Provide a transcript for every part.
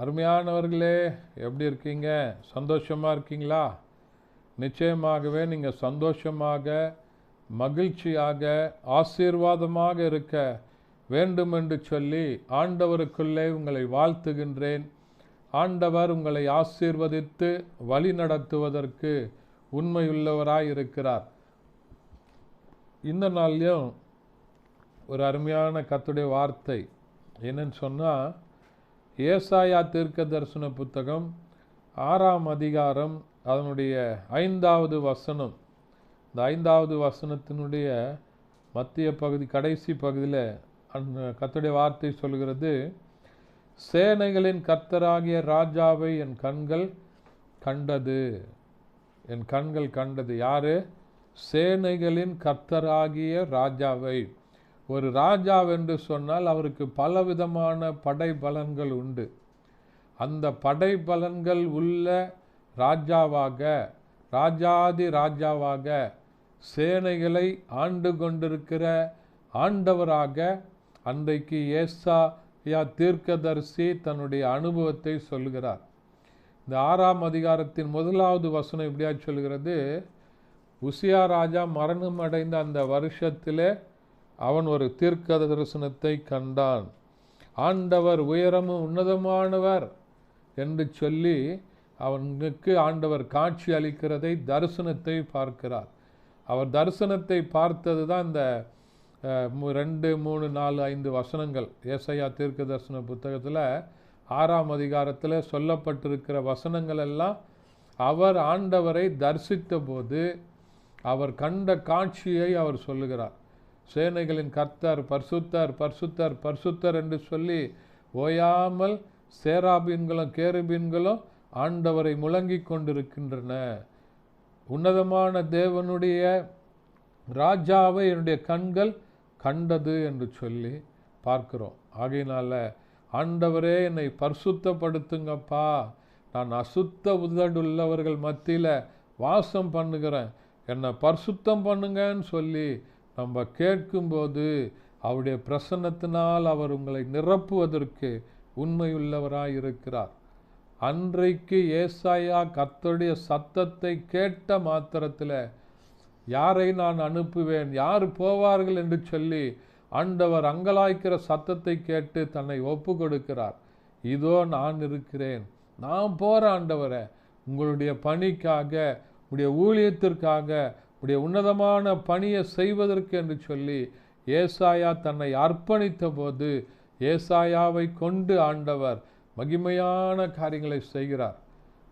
அருமையானவர்களே எப்படி இருக்கீங்க? சந்தோஷமாக இருக்கீங்களா? நிச்சயமாகவே நீங்கள் சந்தோஷமாக மகிழ்ச்சியாக ஆசீர்வாதமாக இருக்க வேண்டும் என்று சொல்லி ஆண்டவருக்குள்ளே உங்களை வாழ்த்துகின்றேன். ஆண்டவர் உங்களை ஆசீர்வதித்து வழி நடத்துவதற்கு உண்மையுள்ளவராய் இருக்கிறார். இந்த நாள்லையும் ஒரு அருமையான கத்துடைய வார்த்தை என்னன்னு சொன்னால் ஏசாயா தீர்க்க தரிசன புத்தகம் ஆறாம் அதிகாரம் அதனுடைய ஐந்தாவது வசனம். இந்த ஐந்தாவது வசனத்தினுடைய மத்திய பகுதி கடைசி பகுதியில் அந்த கத்துடைய வார்த்தை சொல்கிறது சேனைகளின் கர்த்தராகிய ராஜாவை என் கண்கள் கண்டது. என் கண்கள் கண்டது. யார்? சேனைகளின் கர்த்தராகிய ராஜாவை. ஒரு ராஜாவென்று சொன்னால் அவருக்கு பலவிதமான படை பலன்கள் உண்டு. அந்த படை பலன்கள் உள்ள ராஜாவாக ராஜாதி ராஜாவாக சேனைகளை ஆண்டு கொண்டிருக்கிற ஆண்டவராக அன்றைக்கு ஏசாயா தீர்க்கதரிசி தன்னுடைய அனுபவத்தை சொல்கிறார் இந்த ஆறாம் அதிகாரத்தின் முதலாவது வசனம் இப்படியா சொல்கிறது உசியா ராஜா மரணம் அடைந்த அந்த வருஷத்திலே அவன் ஒரு தீர்க்க தரிசனத்தை கண்டான். ஆண்டவர் உயரமும் உன்னதமானவர் என்று சொல்லி அவனுக்கு ஆண்டவர் காட்சி அளிக்கிறதை தரிசனத்தை பார்க்கிறார். அவர் தரிசனத்தை பார்த்தது தான் இந்த மு- ரெண்டு மூணு நாலு ஐந்து வசனங்கள். ஏசையா தீர்க்க தரிசன புத்தகத்தில் ஆறாம் அதிகாரத்தில் சொல்லப்பட்டிருக்கிற வசனங்கள் எல்லாம் அவர் ஆண்டவரை தரிசித்த போது அவர் கண்ட காட்சியை அவர் சொல்லுகிறார். சேனைகளின் கர்த்தர் பர்சுத்தர் பர்சுத்தர் பர்சுத்தர் என்று சொல்லி ஓயாமல் சேராபீன்களும் கேருபீன்களும் ஆண்டவரை முழங்கிக் கொண்டிருக்கின்றன. உன்னதமான தேவனுடைய ராஜாவை என்னுடைய கண்கள் கண்டது என்று சொல்லி பார்க்கிறோம். ஆகையினால ஆண்டவரே என்னை பரிசுத்தப்படுத்துங்கப்பா. நான் அசுத்த உதடுள்ளவர்கள் மத்தியில் வாசம் பண்ணுகிறேன். என்னை பரிசுத்தம் பண்ணுங்கன்னு சொல்லி நம்ம கேட்கும்போது அவருடைய பிரசன்னத்தினால் அவர் உங்களை நிரப்புவதற்கு உண்மையுள்ளவராய் இருக்கிறார் அன்றைக்கு ஏசாயா கத்தருடைய சத்தத்தை கேட்ட மாத்திரத்தில் யாரை நான் அனுப்புவேன்? யார் போவார்கள் என்று சொல்லி ஆண்டவர் அங்கலாய்க்கிற சத்தத்தை கேட்டு தன்னை ஒப்பு கொடுக்கிறார் இதோ நான் இருக்கிறேன். நான் போகிற ஆண்டவரை உங்களுடைய பணிக்காக உங்களுடைய ஊழியத்திற்காக உடைய உன்னதமான பணியை செய்வதற்கு என்று சொல்லி ஏசாயா தன்னை அர்ப்பணித்த போது ஏசாயாவை கொண்டு ஆண்டவர் மகிமையான காரியங்களை செய்கிறார்.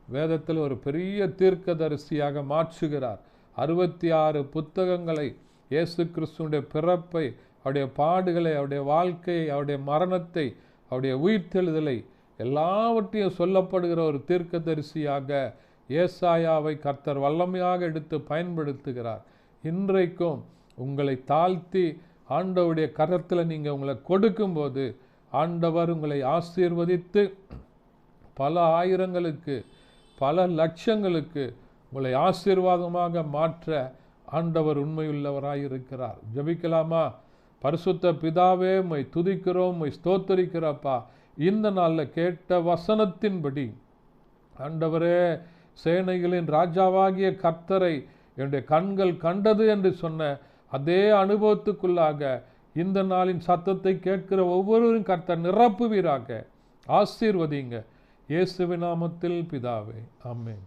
வேதத்தில் ஒரு பெரிய தீர்க்கதரிசியாக மாற்றுகிறார். அறுபத்தி ஆறு புத்தகங்களை இயேசு கிறிஸ்துடைய பிறப்பை அவருடைய பாடுகளை அவருடைய வாழ்க்கையை அவருடைய மரணத்தை அவருடைய உயிர்த்தெழுதலை எல்லாவற்றையும் சொல்லப்படுகிற ஒரு தீர்க்கதரிசியாக ஏசாயாவை கர்த்தர் வல்லமையாக எடுத்து பயன்படுத்துகிறார். இன்றைக்கும் உங்களை தாழ்த்தி ஆண்டவருடைய கரத்தில் நீங்கள் உங்களை கொடுக்கும்போது ஆண்டவர் உங்களை ஆசீர்வதித்து பல ஆயிரங்களுக்கு பல லட்சங்களுக்கு உங்களை ஆசீர்வாதமாக மாற்ற ஆண்டவர் உண்மையுள்ளவராக இருக்கிறார். ஜெபிக்கலாமா? பரிசுத்த பிதாவே உம்மை துதிக்கிறோம் உம்மை ஸ்தோத்தரிக்கிறப்பா இந்த நாளில் கேட்ட வசனத்தின்படி ஆண்டவரே சேனைகளின் ராஜாவாகிய கர்த்தரை என்னுடைய கண்கள் கண்டது என்று சொன்ன அதே அனுபவத்துக்குள்ளாக இந்த நாளின் சத்தத்தை கேட்கிற ஒவ்வொருவரும் கர்த்தர் நிரப்புவீராக. ஆசீர்வதிங்க இயேசுவின் நாமத்தில் பிதாவே. ஆமென்.